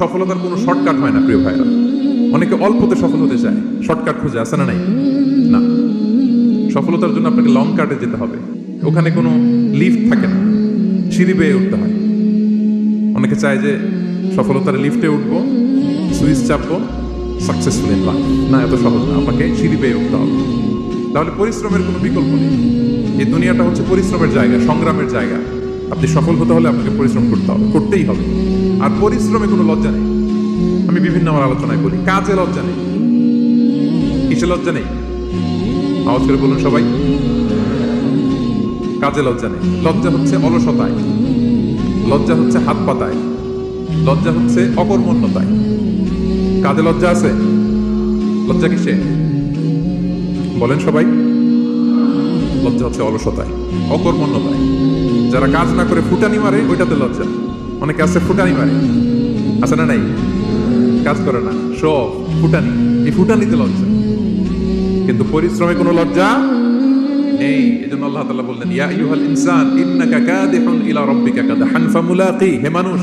সফলতার কোনো শর্টকাট হয় না, প্রিয় ভাইরা অনেকে অল্পতে সফল হতে চায়। শর্টকাট খুঁজে আসে না নাই? না। সফলতার জন্য আপনাকে লং কাটে যেতে হবে। ওখানে কোনো লিফট থাকে না। সিঁড়ি বেয়ে উঠতে হয়। অনেকে চায় যে সফলতার লিফটে উঠবো সুইচ চাপবো সাকসেসফুল ইন লাইফ না, এত সহজ না। আপনাকে সিঁড়ি বেয়ে উঠতে হবে। তাহলে পরিশ্রমের কোনো বিকল্প নেই। এই দুনিয়াটা হচ্ছে পরিশ্রমের জায়গা, সংগ্রামের জায়গা। আপনি সফল হতে হলে আপনাকে পরিশ্রম করতে হবে, করতেই হবে। আর পরিশ্রমে কোনো লজ্জা নেই। আমি বিভিন্ন আমার আলোচনায় বলি, কাজে লজ্জা নেই। কিসে লজ্জা নেই? আওয়াজ করে বলুন সবাই। কাজে লজ্জা নেই। লজ্জা হচ্ছে অলসতায়। লজ্জা হচ্ছে হাত পাতায়। লজ্জা হচ্ছে অকর্মণ্যতায়। কাজে লজ্জা আছে? লজ্জা কিসে? বলেন সবাই। লজ্জা হচ্ছে অলসতায়, অকর্মণ্যতায়। যারা কাজ না করে ফুটানি মারে, ওইটাতে লজ্জা। অনেকে আছে ফুটানি মারে। আছে না নাই? কাজ করে না। সব ফুটানি। এই ফুটানিতে লজ্জা। কিন্তু পরিশ্রমে কোনো লজ্জা নেই। এজন্য আল্লাহ তাআলা বললেন, ইয়া আইয়ুহাল ইনসান, ইন্নাকা কাদিহুন ইলা রাব্বিকা কাদহান ফামুলাকি। হে মানুষ,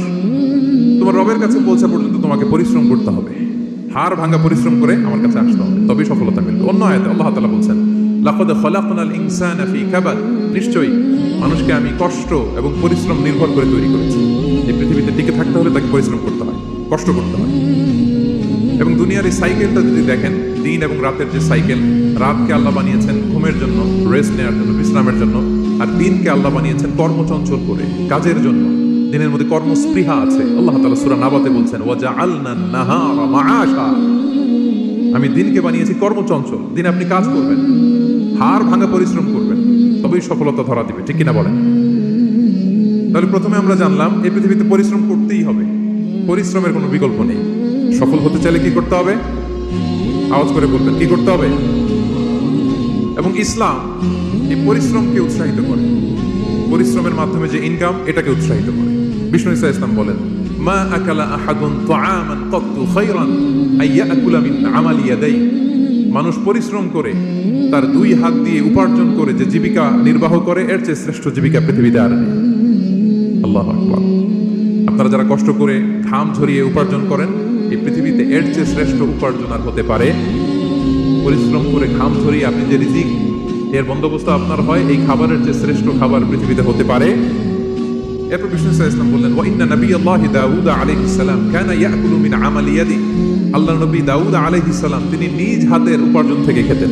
তোমার রবের কাছে পৌঁছা পর্যন্ত তোমাকে পরিশ্রম করতে হবে। হাড় ভাঙা পরিশ্রম করে আমার কাছে আসতে হবে। তবেই সফলতা মিলবে। অন্য আয়াতে আল্লাহ তাআলা বলছেন লাকাদ খলাকনাল ইনসানা ফি কাবাদ। নিশ্চয়ই মানুষকে আমি কষ্ট এবং পরিশ্রম নির্ভর করে তৈরি করেছি। এই পৃথিবীতে টিকে থাকতে হলে তাকে পরিশ্রম করতে হয়, কষ্ট করতে হয়। এবং দুনিয়ার এই সাইকেলটা যদি দেখেন, দিন এবং রাতের যে সাইকেল, রাতকে আল্লাহ বানিয়েছেন ঘুমের জন্য, রেস্ট নেওয়ার জন্য, বিশ্রামের জন্য, আর দিনকে আল্লাহ বানিয়েছেন কর্মচঞ্চল করে, কাজের জন্য, দিনের মধ্যে কর্মস্পৃহা আছে। আল্লাহ তাআলা সূরা নাবাতে বলছেন ওয়াজা আলনা মাআশা। আমি দিনকে বানিয়েছি কর্মচঞ্চল। দিনে আপনি কাজ করবেন। হাড় ভাঙা পরিশ্রম করবেন, তবেই সফলতা ধরা দিবে, ঠিক কিনা বলেন? তাহলে প্রথমে আমরা জানলাম, এই পৃথিবীতে পরিশ্রম করতেই হবে, পরিশ্রমের কোনো বিকল্প নেই। সফল হতে চাইলে কি করতে হবে? আওয়াজ করে বলবেন, কি করতে হবে? এবং ইসলাম এই পরিশ্রমকে উৎসাহিত করে। পরিশ্রমের মাধ্যমে যে ইনকাম এটাকে উৎসাহিত করে। বিষ্ণু ইসা ইসলাম বলেন, মা আকালা আহাদুন তাআমান কত্তু খায়রান আইয়াকুলা মিন আমালি ইয়াদাই মানুষ পরিশ্রম করে তার দুই হাত দিয়ে উপার্জন করে যে জীবিকা নির্বাহ করে, এর চেয়ে শ্রেষ্ঠ জীবিকা পৃথিবীতে আর নেই। আল্লাহ আপনারা যারা কষ্ট করে ঘাম ঝরিয়ে উপার্জন করেন, এই পৃথিবীতে এর চেয়ে শ্রেষ্ঠ উপার্জন আর হতে পারে। পরিশ্রম করে ঘাম ঝরিয়ে আপনি যে রিজিক, এর বন্দোবস্ত আপনার হয়, এই খাবারের যে শ্রেষ্ঠ খাবার পৃথিবীতে হতে পারে। এরপর বিষ্ণু ইসলাম বললেন, ওয়া ইন্না নবী আল্লাহ দাউদ আলাইহিস সালাম কানা ইয়াকুলু মিন আল্লাহ নবী দাউদ আলাইহিস সালাম, তিনি নিজ হাতের উপার্জন থেকে খেতেন।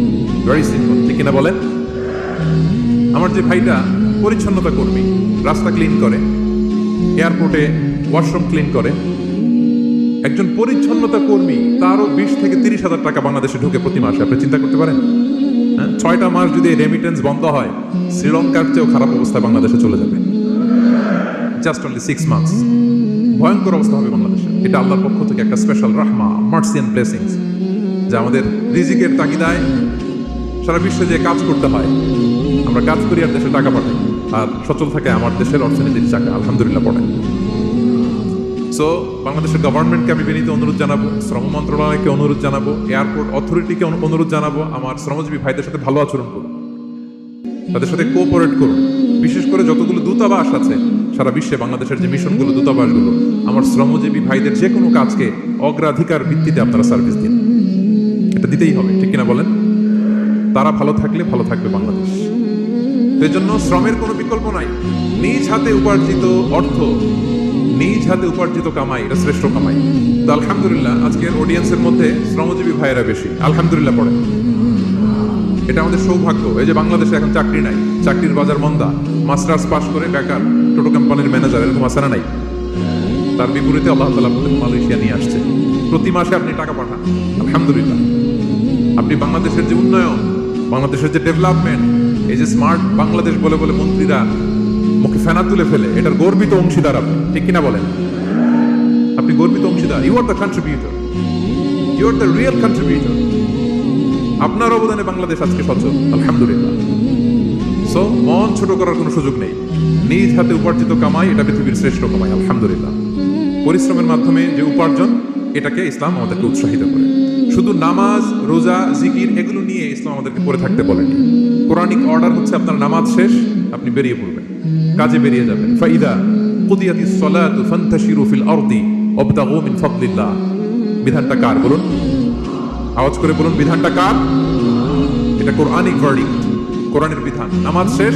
ভেরি সিম্পল ঠিক কিনা বলেন? আমার যে ভাইটা পরিচ্ছন্নতা কর্মী, রাস্তা ক্লিন করে এয়ারপোর্টে ওয়াশরুম ক্লিন করে, একজন পরিচ্ছন্নতা কর্মী, তারও বিশ থেকে তিরিশ হাজার টাকা বাংলাদেশে ঢুকে প্রতি মাসে। আপনি চিন্তা করতে পারেন? হ্যাঁ? ছয়টা মাস যদি রেমিটেন্স বন্ধ হয়, শ্রীলঙ্কার চেয়েও খারাপ অবস্থা বাংলাদেশে চলে যাবে। জাস্ট অনলি সিক্স মান্থস ভয়ঙ্কর অবস্থা হবে বাংলাদেশে। এটা আল্লাহর পক্ষ থেকে একটা স্পেশাল রাহমা মার্সিয়ান ব্লেসিংস যা আমাদের রিজিকের তাগিদায় সারা বিশ্বে যে কাজ করতে হয়, আমরা কাজ করি আর দেশে টাকা পাঠাই। আর সচল থাকে আমার দেশের অর্থনীতির চাকা আলহামদুলিল্লাহ পড়ে। সো বাংলাদেশের গভর্নমেন্টকে আমি বিনীত অনুরোধ জানাব, শ্রম মন্ত্রণালয়কে অনুরোধ জানাব এয়ারপোর্ট অথরিটিকে অনুরোধ জানাব, আমার শ্রমজীবী ভাইদের সাথে ভালো আচরণ করুন। তাদের সাথে কোঅপারেট করুন। বিশেষ করে যতগুলো দূতাবাস আছে, সারা বিশ্বে বাংলাদেশের যে মিশনগুলো, দূতাবাসগুলো, আমার শ্রমজীবী ভাইদের যে কোনো কাজকে অগ্রাধিকার ভিত্তিতে আপনারা সার্ভিস দিন। এটা দিতেই হবে, ঠিক কিনা বলেন? তারা ভালো থাকলে ভালো থাকবে বাংলাদেশ। তো এই জন্য শ্রমের কোনো বিকল্প নাই। নিজ হাতে উপার্জিত অর্থ, নিজ হাতে উপার্জিত কামাই, এটা শ্রেষ্ঠ কামাই। তো আলহামদুলিল্লাহ, আজকের অডিয়েন্সের মধ্যে শ্রমজীবী ভাইয়েরা বেশি। আলহামদুলিল্লাহ পড়ে এটা আমাদের সৌভাগ্য। এই যে বাংলাদেশে এখন চাকরি নাই, চাকরির বাজার মন্দা। মাস্টার্স পাস করে বেকার, টোটো কোম্পানির ম্যানেজার, এরকম আছে না নাই। তার বিপরীতে আল্লাহ তালা আপনাদের মালয়েশিয়া নিয়ে আসছে। প্রতি মাসে আপনি টাকা পাঠান। আলহামদুলিল্লাহ। আপনি বাংলাদেশের যে উন্নয়ন বাংলাদেশের যে ডেভেলপমেন্ট, এই যে স্মার্ট বাংলাদেশ বলে বলে মন্ত্রীরা মুখে ফেনা তুলে ফেলে, এটার গর্বিত অংশীদার আপনি। ঠিক কিনা বলেন? আপনি গর্বিত অংশীদার। You are the contributor you are the real contributor আপনার অবদানে বাংলাদেশ আজকে সচল, আলহামদুলিল্লাহ। সো মন ছোট করার কোনো সুযোগ নেই। নিজ হাতে উপার্জিত কামাই, এটা পৃথিবীর শ্রেষ্ঠ কামাই, আলহামদুলিল্লাহ। পরিশ্রমের মাধ্যমে যে উপার্জন, এটাকে ইসলাম আমাদেরকে উৎসাহিত করে। শুধু নামাজ, রোজা, জিকির এগুলো নিয়ে ইসলাম আমাদেরকে পড়ে থাকতে বলেনি। কোরআনিক অর্ডার হচ্ছে আপনার নামাজ শেষ, আপনি বেরিয়ে পড়বেন, কাজে বেরিয়ে যাবেন। ফাইদা কুদিয়াতি সলাতু ফান্তাশিরু ফিল আরদি ওয়াবতাগু মিন ফাদলিল্লাহ। বিধানটা কার বলুন? আওয়াজ করে বলুন, বিধানটা কার? এটা কোরআনিক ভার্ডিক্ট কোরআনের বিধান। নামাজ শেষ,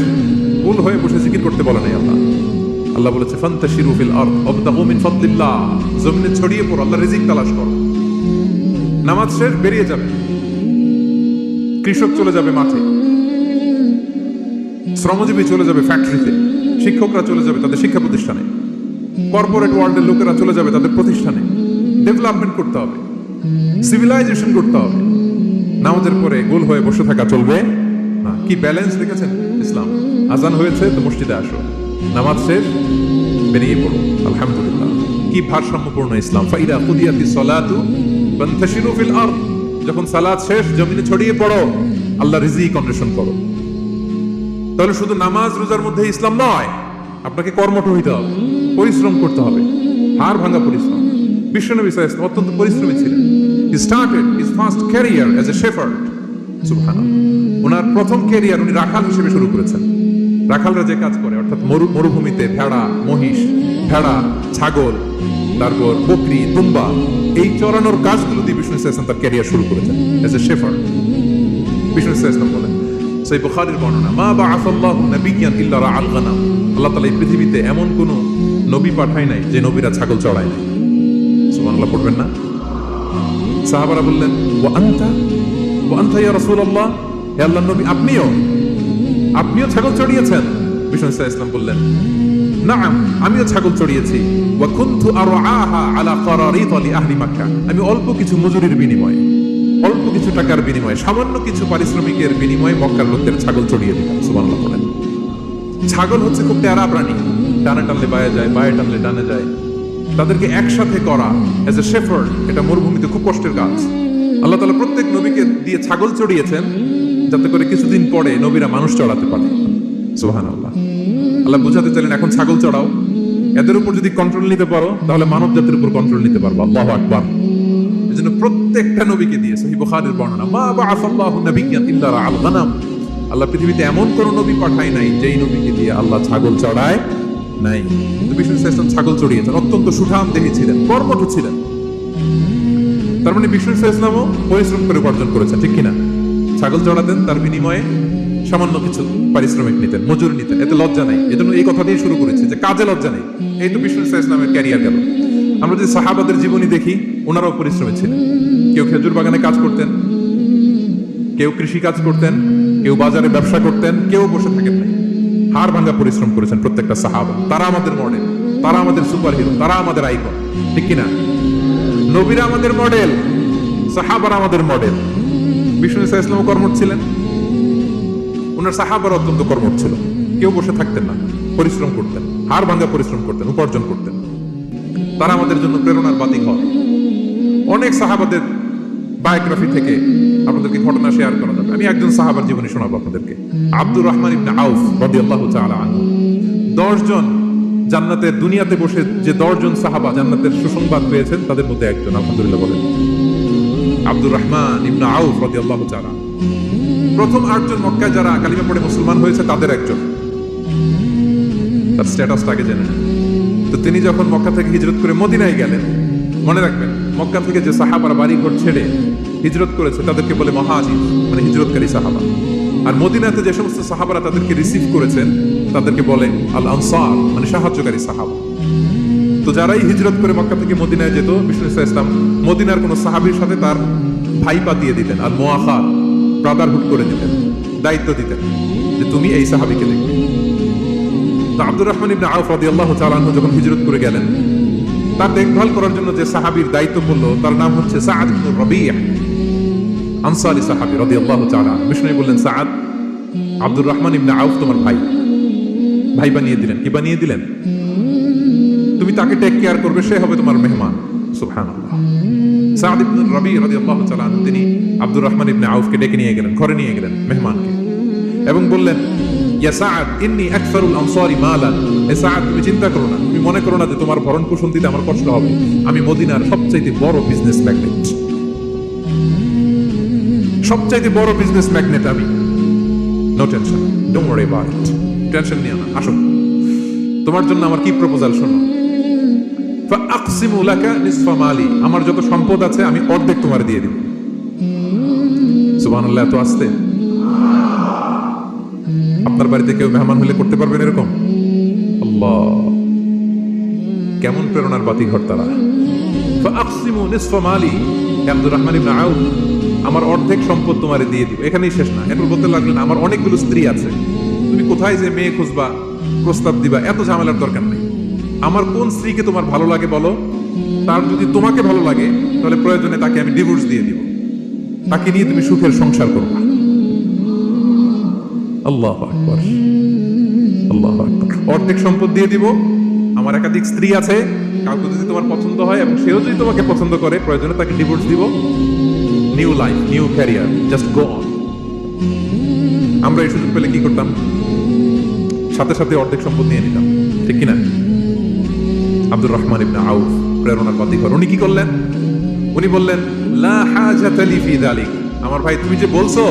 ভুল হয়ে বসে জিকির করতে বলে নাই আল্লাহ। আল্লাহ বলেছে, ফান্তাশিরু ফিল আরদ ওয়াবতাগু মিন ফাদলিল্লাহ। জমিনে ছড়িয়ে পড়ো, আল্লাহ রিজিক তালাশ করো। নামাজ শেষ, বেরিয়ে যাবে। কৃষক চলে যাবে মাঠে। শ্রমজীবী চলে যাবে ফ্যাক্টরিতে শিক্ষকরা চলে যাবে তাদের শিক্ষা প্রতিষ্ঠানে। কর্পোরেট ওয়ার্ল্ডের লোকেরা চলে যাবে তাদের প্রতিষ্ঠানে। ডেভেলপমেন্ট করতে হবে। সিভিলাইজেশন করতে হবে। নামাজের পরে গোল হয়ে বসে থাকা চলবে না। কি ব্যালেন্স দেখেছেন? ইসলাম। আজান হয়েছে, তো মসজিদে আসো। নামাজ শেষ, বেরিয়ে পড়ো। আলহামদুলিল্লাহ। কি ভারসাম্যপূর্ণ ইসলাম। ফাইদা কুদিয়াতি সলাতু ফিল যখন সালাত শেষ, জমিনে ছড়িয়ে পড়ো, আল্লাহ রিজিক অন্বেষণ করো। তাহলে শুধু নামাজ, রোজার মধ্যে ইসলাম নয়, আপনাকে কর্মঠ হইতে হবে, পরিশ্রম করতে হবে, হাড় ভাঙা পরিশ্রম। বিশ্বনবী অত্যন্ত পরিশ্রমী ছিলেন। He started his first career as a shepherd ওনার প্রথম ক্যারিয়ার উনি রাখাল হিসেবে শুরু করেছেন। রাখালরা যে কাজ করে, অর্থাৎ মরু, মরুভূমিতে ভেড়া, মহিষ, ভেড়া, ছাগল তারপর বকরি, দুম্বা, এই চড়ানোর কাজগুলো দিয়ে বিষ্ণু ইসলাম তার ক্যারিয়ার শুরু করেছেন অ্যাজ এ শেফার্ড বিষ্ণু ইসলাম বলেন, সেই বুখারীর বর্ণনা, মা বা আসাল্লাহু নাবিয়ান ইল্লা রাআল গানাম। আল্লাহ তাআলা এই পৃথিবীতে এমন কোন নবী পাঠায় নাই যে নবীরা ছাগল চড়ায় নাই। সুবহানাল্লাহ, পড়বেন না? সাহাবারা বললেন, ওয়া আনতা? ওয়া আনতা ইয়া রাসূলুল্লাহ? হে আল্লাহর নবী, আপনিও? আপনিও ছাগল চড়িয়েছেন? বিষ্ণু ইসলাম বললেন আমিও ছাগল চড়িয়েছি। আমি অল্প কিছু মজুরির বিনিময়ে, অল্প কিছু টাকার বিনিময়ে, সামান্য কিছু পারিশ্রমিকের বিনিময়ে মক্কার লোকদের ছাগল চড়িয়ে বলেন। ছাগল হচ্ছে খুব প্যারা প্রাণী। ডানে টানলে বায়ে যায়, বায়ে টানলে ডানে যায়। তাদেরকে একসাথে করা এজ এ শেফার্ড এটা মরুভূমিতে খুব কষ্টের কাজ। আল্লাহ তাআলা প্রত্যেক নবীকে দিয়ে ছাগল চড়িয়েছেন, যাতে করে কিছুদিন পরে নবীরা মানুষ চড়াতে পারে। সুবহানাল্লাহ। আল্লাহ আল্লাহ বুঝাতে চাইলেন, এখন ছাগল চড়াও। এদের উপর যদি কন্ট্রোল নিতে পারো, তাহলে মানব জাতির উপর কন্ট্রোল নিতে পারব। আল্লাহু আকবার। প্রত্যেকটা নবীকে দিয়ে সহি বর্ণনা, মা ইল্লা আল্লাহ পৃথিবীতে এমন কোন নবী পাঠায় নাই, যেই নবীকে দিয়ে আল্লাহ ছাগল চড়ায় নাই। কিন্তু বিষ্ণু ছাগল চড়িয়েছেন, অত্যন্ত সুঠাম দেহী ছিলেন, কর্মঠ ছিলেন। তার মানে বিষ্ণু ইসলামও পরিশ্রম করে উপার্জন করেছেন, ঠিক কিনা? ছাগল চড়াতেন তার বিনিময়ে সামান্য কিছু। পারিশ্রমিক নিতেন, মজুরি নিতেন, এতে লজ্জা নাই। এজন্য এই কথা দিয়ে শুরু করেছি যে কাজে লজ্জা নেই। এই তো বিষ্ণু ইসলামের ক্যারিয়ার গেল। আমরা যদি সাহাবাদের জীবনী দেখি, ওনারাও পরিশ্রমী ছিলেন। কেউ খেজুর বাগানে কাজ করতেন, কেউ কৃষি কাজ করতেন, কেউ বাজারে ব্যবসা করতেন, কেউ বসে থাকেন নাই। হাড় ভাঙ্গা পরিশ্রম করেছেন প্রত্যেকটা সাহাবা। তারা আমাদের মডেল তারা আমাদের সুপার হিরো তারা আমাদের আইকন ঠিক কিনা? নবীরা আমাদের মডেল সাহাবারা আমাদের মডেল বিষ্ণু ইসা ইসলাম কর্মঠ ছিলেন। ওনার সাহাবার অত্যন্ত কর্মঠ ছিল। কেউ বসে থাকতেন না। পরিশ্রম করতেন। হাড় ভাঙ্গা পরিশ্রম করতেন, উপার্জন করতেন। তারা আমাদের জন্য প্রেরণার বাতিক হয়। অনেক সাহাবাদের বায়োগ্রাফি থেকে আপনাদেরকে ঘটনা শেয়ার করা যাবে। আমি একজন সাহাবার জীবনী শোনাবো আপনাদেরকে। আব্দুর রহমান ইবনে আউফ রাদিয়াল্লাহু তাআলা আনহু। 10 জন জান্নাতের দুনিয়াতে বসে যে 10 জন সাহাবা জান্নাতের সুসংবাদ পেয়েছেন, তাদের মধ্যে একজন, আলহামদুলিল্লাহ বলেন। আব্দুর রহমান ইবনে আউফ রাদিয়াল্লাহু তাআলা প্রথম আটজন মক্কায় যারা কালিমা পড়ে মুসলমান হয়েছে, তাদের একজন। তার স্ট্যাটাসটাকে জেনে তো তিনি যখন মক্কা থেকে হিজরত করে মদিনায় গেলেন, মনে রাখবেন, মক্কা থেকে যে সাহাবারা বাড়ি ঘর ছেড়ে হিজরত করেছে, তাদেরকে বলে মহাজির মানে হিজরতকারী সাহাবা। আর মদিনাতে যে সমস্ত সাহাবারা তাদেরকে রিসিভ করেছেন, তাদেরকে বলে আল আনসার মানে সাহায্যকারী সাহাবা। তো যারাই হিজরত করে মক্কা থেকে মদিনায় যেত, বিষ্ণু ইসলাম, মদিনার কোনো সাহাবীর সাথে তার ভাইপা দিয়ে দিতেন, আর মোয়াখা ব্রাদারহুড করে দিতেন, দায়িত্ব দিতেন যে তুমি এই সাহাবীকে দেখবে। তো আব্দুর রহমান ইবনে আউফ রাদিয়াল্লাহু তাআলা যখন হিজরত করে গেলেন, তার দেখভাল করার জন্য যে সাহাবীর দায়িত্ব পড়ল তার নাম হচ্ছে ইবনে রাবিয়া আনসারি সাহাবী রাদিয়াল্লাহু তাআলা বিষ্ণু বললেন, সাআদ, আব্দুর রহমান ইবনে আউফ তোমার ভাই। ভাই বানিয়ে দিলেন। কি বানিয়ে দিলেন? তুমি তাকে টেক কেয়ার করবে, সে হবে তোমার মেহমান। সুবহানাল্লাহ। সাদ রাদিয়াল্লাহু তাআলা তিনি আব্দুর রহমান ইবনে আউফকে ডেকে নিয়ে গেলেন, ঘরে নিয়ে গেলেন মেহমানকে এবং বললেন, ইয়া ইন্নী আকসারুল আনসারি মালান। এ সাআদ, তুমি চিন্তা করো না, তুমি মনে করো না যে তোমার ভরণ পোষণ দিতে আমার কষ্ট হবে। আমি মদিনার সবচাইতে বড় বিজনেস ম্যাগনেট সবচাইতে বড় বিজনেস ম্যাগনেট আমি। No tension don't worry about it tension নিও না, আসো। তোমার জন্য আমার কি প্রপোজাল শোনো। ফাআকসিমু লাকা নিসফা মালি। আমার যত সম্পদ আছে, আমি অর্ধেক তোমার দিয়ে দিব। সুবহানাল্লাহ, এত আসতে? আপনার বাড়িতে কেউ মেহমান হলে করতে পারবেন এরকম? আল্লাহ। কেমন প্রেরণার বাতি ঘর তারা। ফাআকসিমু নিসফা মালি। আব্দুর রহমান ইবনে আউফ, আমার অর্ধেক সম্পদ তোমারে দিয়ে দিব। এখানেই শেষ না। এরপর বলতে লাগলেন, আমার অনেকগুলো স্ত্রী আছে। তুমি কোথায় যে মেয়ে খুঁজবা, প্রস্তাব দিবা, এত ঝামেলার দরকার নেই। আমার কোন স্ত্রীকে তোমার ভালো লাগে বলো? তার যদি তোমাকে ভালো লাগে, তাহলে প্রয়োজনে তাকে আমি ডিভোর্স দিয়ে দিব। তাকে নিয়ে তুমি সুখের সংসার করবা আল্লাহ আল্লাহ অর্ধেক সম্পদ দিয়ে দিব। আমার একাধিক স্ত্রী আছে, কাউকে যদি তোমার পছন্দ হয় এবং সেও যদি তোমাকে পছন্দ করে, প্রয়োজনে তাকে ডিভোর্স দিব। New life new career just go on আমরা এই সুযোগ পেলে কি করতাম? সাথে সাথে অর্ধেক সম্পদ নিয়ে নিতাম। ঠিক কিনা? আব্দুর রহমান ইবনে আউফ প্রেরণার বাতিঘর উনি কি করলেন? উনি বললেন, লা হাজাতা ফি আমার ভাই, তুমি যে বলছো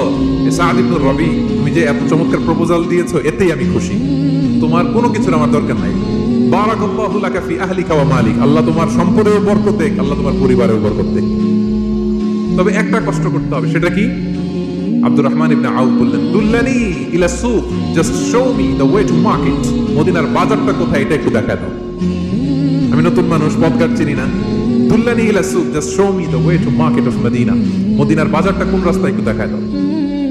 সাদ রবি, তুমি যে এত চমৎকার প্রপোজাল দিয়েছ, এতেই আমি খুশি। তোমার কোনো কিছুর আমার দরকার নাই। বারাকাল্লাহু লাকা ফি আহলিকা ওয়া মালিক। আল্লাহ তোমার সম্পদেও বরকত দেখ, আল্লাহ তোমার পরিবারেও বরকত দেখ। তবে একটা কষ্ট করতে হবে, সেটা কি? আব্দুর রহমান ইবনে আউফ বললেন দুল্লানি ইলা সুক just show me the way to market. মদিনার বাজারটা কোথায়, এটা একটু দেখা দাও। আমি নতুন মানুষ পথঘাট চিনি না। দুল্লানি ইলা সুক just show me the way to market of Medina মদিনার বাজারটা কোন রাস্তায় একটু দেখা দাও।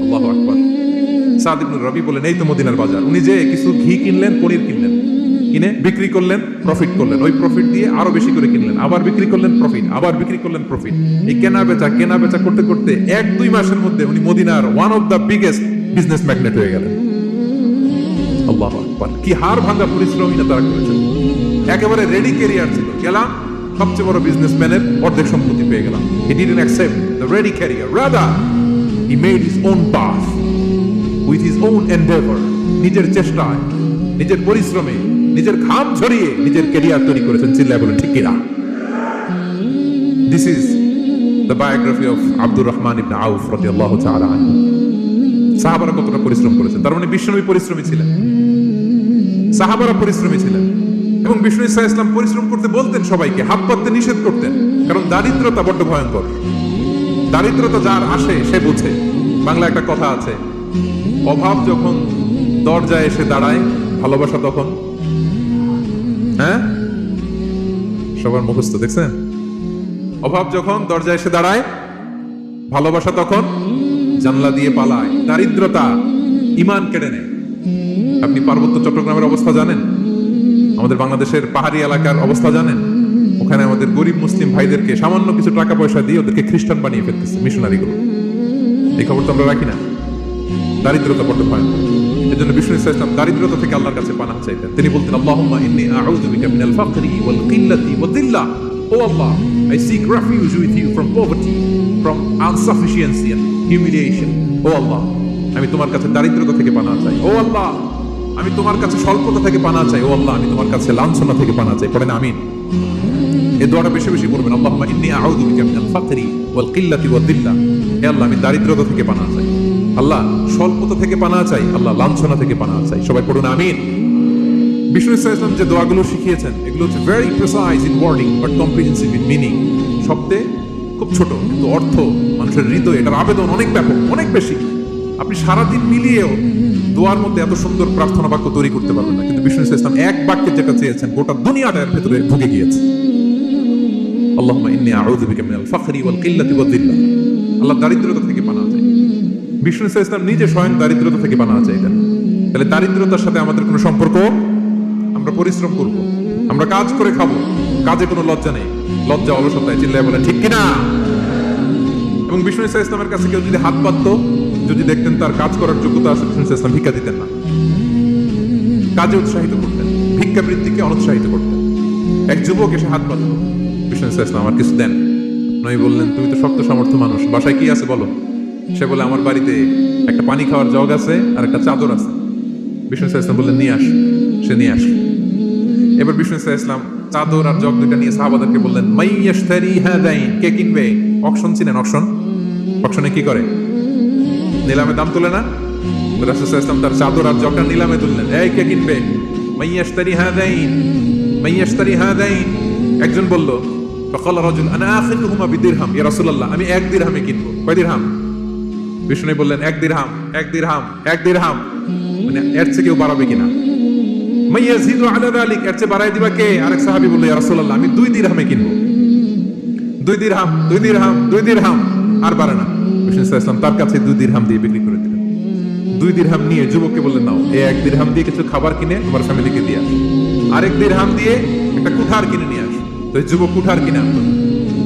আল্লাহু আকবার। সাদ রবি বলেন, এই তো মদিনার বাজার। উনি যে কিছু ঘি কিনলেন, পনির কিনলেন। কিনে বিক্রি করলেন প্রফিট করলেন। ওই প্রফিট দিয়ে আরও বেশি করে কিনলেন। আবার বিক্রি করলেন প্রফিট আবার বিক্রি করলেন প্রফিট এই কেনা বেচা কেনা বেচা করতে করতে এক দুই মাসের মধ্যে উনি মদিনার one of the biggest business magnate হয়ে গেলেন। কি হার ভাঙা পরিশ্রমী না তারা করেছেন। একেবারে রেডি ক্যারিয়ার ছিল। গেলাম, সবচেয়ে বড় বিজনেসম্যানের অর্ধেক সম্পত্তি পেয়ে গেলাম। He didn't accept the ready career rather he made his own path with his own endeavour নিজের চেষ্টায়, নিজের পরিশ্রমে, নিজের ঘাম ঝরিয়ে নিজের ক্যারিয়ার তৈরি করেছেন চিল্লায় বলেন, ঠিক কিনা? This is the biography of Abdur Rahman ibn Auf সাহাবারা কতটা পরিশ্রম করেছেন? তার মানে বিশ্বনবী পরিশ্রমী ছিলেন। সাহাবারা পরিশ্রমী ছিলেন। এবং বিষ্ণু ইসা ইসলাম পরিশ্রম করতে বলতেন সবাইকে, হাত পাততে নিষেধ করতেন, কারণ দারিদ্রতা বড্ড ভয়ঙ্কর। দারিদ্রতা যার আসে, সে বুঝে। বাংলা একটা কথা আছে, অভাব যখন দরজায় এসে দাঁড়ায়, ভালোবাসা তখন। হ্যাঁ? সবার মুখস্থ, দেখছেন? অভাব যখন দরজায় এসে দাঁড়ায়, ভালোবাসা তখন জানলা দিয়ে পালায়। দারিদ্রতা ইমান কেড়ে নেয়। আপনি পার্বত্য চট্টগ্রামের অবস্থা জানেন? আমাদের বাংলাদেশের পাহাড়ি এলাকার অবস্থা জানেন? ওখানে আমাদের গরিব মুসলিম ভাইদেরকে সামান্য কিছু টাকা পয়সা দিয়ে ওদেরকে খ্রিস্টান বানিয়ে ফেলতেছে মিশনারিগুলো এই খবর তো আমরা রাখি না। দারিদ্রতা বড্ড ভয়ঙ্কর এই জন্য বিষ্ণু ইসলাম দারিদ্রতা থেকে আল্লাহর কাছে পানাহ চাইতেন। তিনি বলতেন, আল্লাহুম্মা ইন্নী আউযু বিকা মিনাল ফাকরি ওয়াল কিল্লাতি ওয়া দিল্লা O Allah I seek with you from poverty from insufficiency and humiliation O Allah, আমি তোমার কাছে দারিদ্রতা থেকে পানা চাই। ও আল্লাহ আমি তোমার কাছে স্বল্পতা থেকে পানা চাই। ও আল্লাহ, আমি তোমার কাছে লাঞ্ছনা থেকে পানা চাই। পড়েন, আমিন। এই দোয়াটা বেশি বেশি করবেন আল্লাহুম্মা ইন্নী আউযু বিকা মিনাল ফাকরি ওয়াল কিল্লাতি ওয়া দিল্লা। হে আল্লাহ, আমি দারিদ্রতা থেকে পানা চাই। আল্লাহ, স্বল্পতা থেকে পানা চাই। আল্লাহ, লাঞ্ছনা থেকে পানা চাই। সবাই পড়ুন, আমিন। বিষ্ণু ইসলাম যে দোয়াগুলো শিখিয়েছেন, এগুলো হচ্ছে very precise in wording but comprehensive in meaning শব্দে খুব ছোট, কিন্তু অর্থ, মানুষের হৃদয় এটার আবেদন অনেক ব্যাপক, অনেক বেশি। আপনি সারাদিন মিলিয়েও দোয়ার মধ্যে এত সুন্দর প্রার্থনা বাক্য তৈরি করতে পারবেন না। কিন্তু বিষ্ণু ইসলাম এক বাক্যে যেটা চেয়েছেন, গোটা দুনিয়াটা এর ভেতরে ঢুকে গিয়েছে। ইন্নী আউযু বিকা মিনাল ওয়াল কিল্লাতি ওয়াদ দিল্লাহ আল্লাহ দারিদ্রতা থেকে পানা বিষ্ণু ইসলাম নিজে স্বয়ং দারিদ্রতা থেকে পানা চাইতেন তাহলে দারিদ্রতার সাথে আমাদের কোনো সম্পর্ক? আমরা পরিশ্রম করব, আমরা কাজ করে খাব, কাজে কোনো লজ্জা নেই। লজ্জা, অলসতায় চিল্লায় বলে, ঠিক কিনা? এবং বিষ্ণু ইসা ইসলামের কাছে কেউ যদি হাত পাততো যদি দেখতেন তার কাজ করার যোগ্যতা আছে ইসলাম ভিক্ষা দিতেন না। কাজে উৎসাহিত করতেন, ভিক্ষা বৃত্তিকে অনুৎসাহিত করতেন। এক যুবক এসে হাত পাতল বিষ্ণু ইসলাম, আমার কিছু দেন। নয় বললেন, তুমি তো শক্ত সামর্থ্য মানুষ, বাসায় কি আছে বলো? সে বলে, আমার বাড়িতে একটা পানি খাওয়ার জগ আছে আর একটা চাদর আছে। বিষ্ণু ইসা ইসলাম বললেন, নিয়ে আস। সে নিয়ে আস এবার বিষ্ণু ইসা ইসলাম চাদর আর জগ দুইটা নিয়ে সাহাবাদেরকে বললেন, মাইয়াশতারি হাদাইন, কে কিনবে? অকশন চিনেন, অকশন? অকশনে কি করে? নিলামের দাম তুলে না? রাসুসাল্লাম তার চাদর আর জটা নিলামে তুললেন। এই, কে কিনবে? মাইয়াস্তারি হা দেইন মাইয়াস্তারি হা দেইন একজন বলল, ফকল রজুল, আনা আখিরুহুমা বিদিরহাম, ইয়া রাসূলুল্লাহ, আমি এক দিরহামে কিনবো। কয় দিরহাম? বিষ্ণু বললেন, এক দিরহাম এক দিরহাম এক দিরহাম। মানে এর থেকে কেউ বাড়াবে কিনা? মাইয়াজিদু আলা যালিক এর চেয়ে বাড়াই দিবা কে? আরেক সাহাবী বলল, ইয়া রাসূলুল্লাহ, আমি দুই দিরহামে কিনবো। দুই দিরহাম দুই দিরহাম দুই দিরহাম। আর বাড়ে না। বিষ্ণু ইসলাম তার কাছে দুই দিরহাম দিয়ে বিক্রি করে দিলেন দুই দিরহাম নিয়ে যুবককে বললেন নাও এই এক দিরহাম দিয়ে কিছু খাবার কিনে তোমার ফ্যামিলিকে দিয়ে আস আরেক দিরহাম দিয়ে একটা কুঠার কিনে নিয়ে আস তো এই যুবক কুঠার কিনে আনলো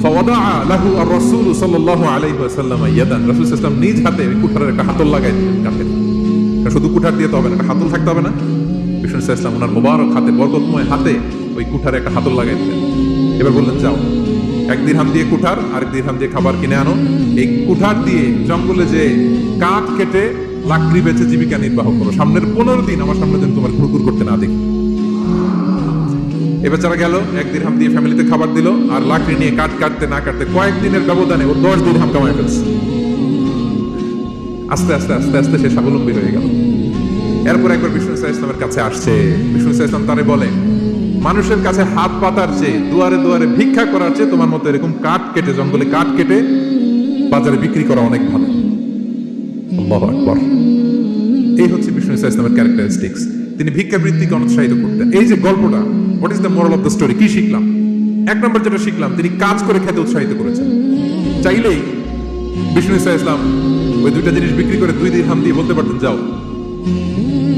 فوضع له الرسول صلى الله عليه وسلم يدا রাসূল সাল্লাল্লাহু নিজ হাতে ওই কুঠারের একটা হাতল লাগাই দিলেন কাঠের এটা শুধু কুঠার দিয়ে তো হবে না একটা হাতল থাকতে হবে না বিষ্ণু ইসলাম ওনার মোবারক হাতে বরকতময় হাতে ওই কুঠারে একটা হাতল লাগাই দিলেন এবার বললেন যাও এক দিরহাম দিয়ে কুঠার, আরেক দিরহাম দিয়ে খাবার কিনে আনো। এই কুঠার দিয়ে জঙ্গলে যে কাঠ কেটে লাকড়ি বেচে জীবিকা নির্বাহ করো। সামনের পনেরো দিন আমার সামনে দিন তোমার ঘুরঘুর করতে না দেখি। এবার যারা গেল, এক দিরহাম দিয়ে ফ্যামিলিতে খাবার দিল, আর লাকড়ি নিয়ে কাঠ কাটতে না কাটতে কয়েকদিনের ব্যবধানে ও দশ দিরহাম কামায় ফেলছে। আস্তে আস্তে আস্তে আস্তে সে স্বাবলম্বী হয়ে গেল। এরপর একবার বিষ্ণু ইসা ইসলামের কাছে আসছে। বিষ্ণু ইসা ইসলাম তারে বলে মানুষের কাছে হাত পাতার চেয়ে দুয়ারে দুয়ারে ভিক্ষা করার চেয়ে তোমার মতো এরকম কাঠ কেটে, জঙ্গলে কাঠ কেটে বাজারে বিক্রি করা অনেক ভালো। এই হচ্ছে বিষ্ণু ইসা ইসলামের ক্যারেক্টারিস্টিক্স তিনি ভিক্ষাবৃত্তিকে অনুৎসাহিত করতেন। এই যে গল্পটা what is the moral of the story কি শিখলাম? এক নম্বর যেটা শিখলাম, তিনি কাজ করে খেতে উৎসাহিত করেছেন। চাইলেই বিষ্ণু ইসা ইসলাম ওই দুইটা জিনিস বিক্রি করে দুই দিন হাম দিয়ে বলতে পারতেন, যাও,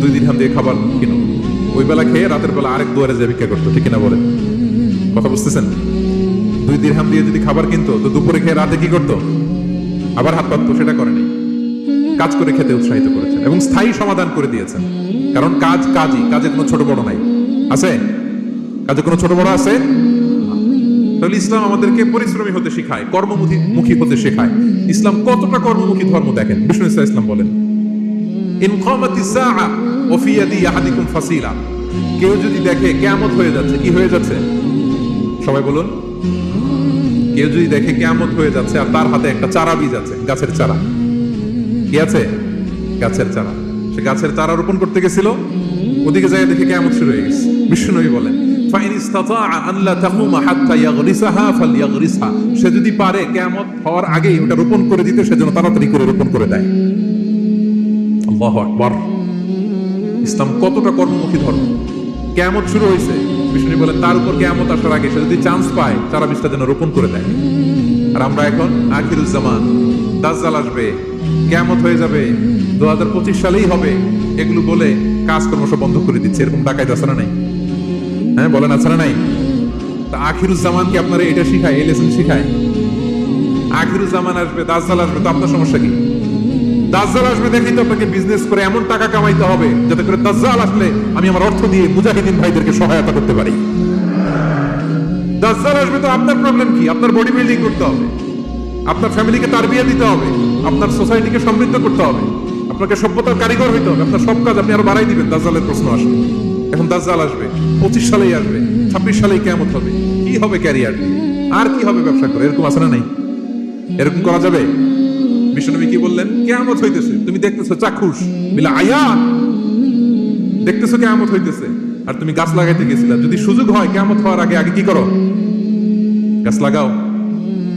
দুই দিন হাম দিয়ে খাবার কিনো। ওই বেলা খেয়ে রাতের বেলা আরেক দুয়ারে যে ভিক্ষা করতো, ঠিক কিনা বলেন কথা বুঝতেছেন? দুই দিরহাম দিয়ে যদি খাবার কিনতো, তো দুপুরে খেয়ে রাতে কি করতো? আবার হাত পাততো, সেটা করেনি কাজ করে খেতে উৎসাহিত করেছেন এবং স্থায়ী সমাধান করে দিয়েছেন। কারণ কাজ কাজই, কাজে কোনো ছোট বড় নাই। আছে? কাজে কোনো ছোট বড় আছে? তাহলে ইসলাম আমাদেরকে পরিশ্রমী হতে শেখায়, কর্মমুখী মুখী হতে শেখায়। ইসলাম কতটা কর্মমুখী ধর্ম দেখেন? বিষ্ণু ইসলাম ইসলাম বলেন ইনকমাতি সাআ ইয়াদি আহাদিকুম ফাসিলা। কেউ যদি দেখে হয়ে যাচ্ছে, কি হয়ে যাচ্ছে? সবাই বলুন। কেউ যদি দেখে হয়ে যাচ্ছে আর তার হাতে একটা চারা বীজ আছে, গাছের চারা। কি আছে? গাছের চারা। সে গাছের চারা রোপণ করতে গেছিল। ওদিকে যায় দেখে শুরু হয়ে গেছে। বলেন সে যদি পারে, কিয়ামত হওয়ার আগেই ওটা রোপণ করে দিতে সেজন্য তাড়াতাড়ি করে রোপণ করে দেয়। আল্লাহু আকবার। ইসলাম কতটা কর্মমুখী ধর্ম? কেয়ামত শুরু হয়েছে। বিষ্ণু বলেন তার উপর কেয়ামত আসার আগে সে যদি চান্স পায়, তারা বীজটা যেন রোপণ করে দেয়। আর আমরা এখন আখিরুজ্জামান, দাজ্জাল আসবে, কেয়ামত হয়ে যাবে দু হাজার পঁচিশ সালেই হবে। এগুলো বলে কাজকর্ম সব বন্ধ করে দিচ্ছে। এরকম ডাকাইতে আছে না নাই? হ্যাঁ বলেন না নাই? তা আখিরুজ্জামান কি আপনারা এটা শিখায়, এই লেসন শিখায়। আখিরুজ্জামান আসবে, দাজ্জাল আসবে, তো আপনার সমস্যা কি? দাজ্জাল আসবে দেখেই তো আপনাকে বিজনেস করে এমন টাকা কামাইতে হবে যাতে করে দাজ্জাল আসলে আমি আমার অর্থ দিয়ে মুজাহিদিন ভাইদেরকে সহায়তা করতে পারি। দাজ্জাল আসবে তো আপনার প্রবলেম কি? আপনার বডি বিল্ডিং করতে হবে। আপনার ফ্যামিলিকে তারবিয়া দিতে হবে। আপনার সোসাইটিকে সমৃদ্ধ করতে হবে। আপনাকে সভ্যতার কারিগর হইতে হবে। আপনার সব কাজ আপনি আরও বাড়াই দিবেন, দাজ্জালের প্রশ্ন আসবে। এখন দাজ্জাল আসবে, পঁচিশ সালেই আসবে, ছাব্বিশ সালেই কেমন হবে। কি হবে ক্যারিয়ার আর কি হবে ব্যবসা করে? এরকম আছে না নাই? এরকম করা যাবে? বিষ্ণুনবী কি বললেন? কেয়ামত হইতেছে। তুমি দেখতেছো চাক্ষুষ। বিলা, আয়া, দেখতেছো কেয়ামত হইতেছে। আর তুমি গাছ লাগাইতে গেছিলা। যদি সুযোগ হয় কেয়ামত হওয়ার আগে আগে কি করো? গাছ লাগাও।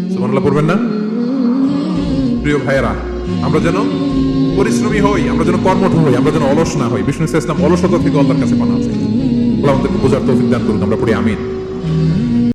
সুবহানাল্লাহ, পড়বেন না? প্রিয় ভাইয়েরা, আমরা যেন পরিশ্রমী হই, আমরা যেন কর্মঠ হই, আমরা যেন অলস না হই। বিষ্ণু ইসলাম অলসতা থেকে আল্লাহর কাছে মানা আছে। আল্লাহ আমাদেরকে বোঝার তৌফিক দান করুন আমরা পড়ি, আমিন।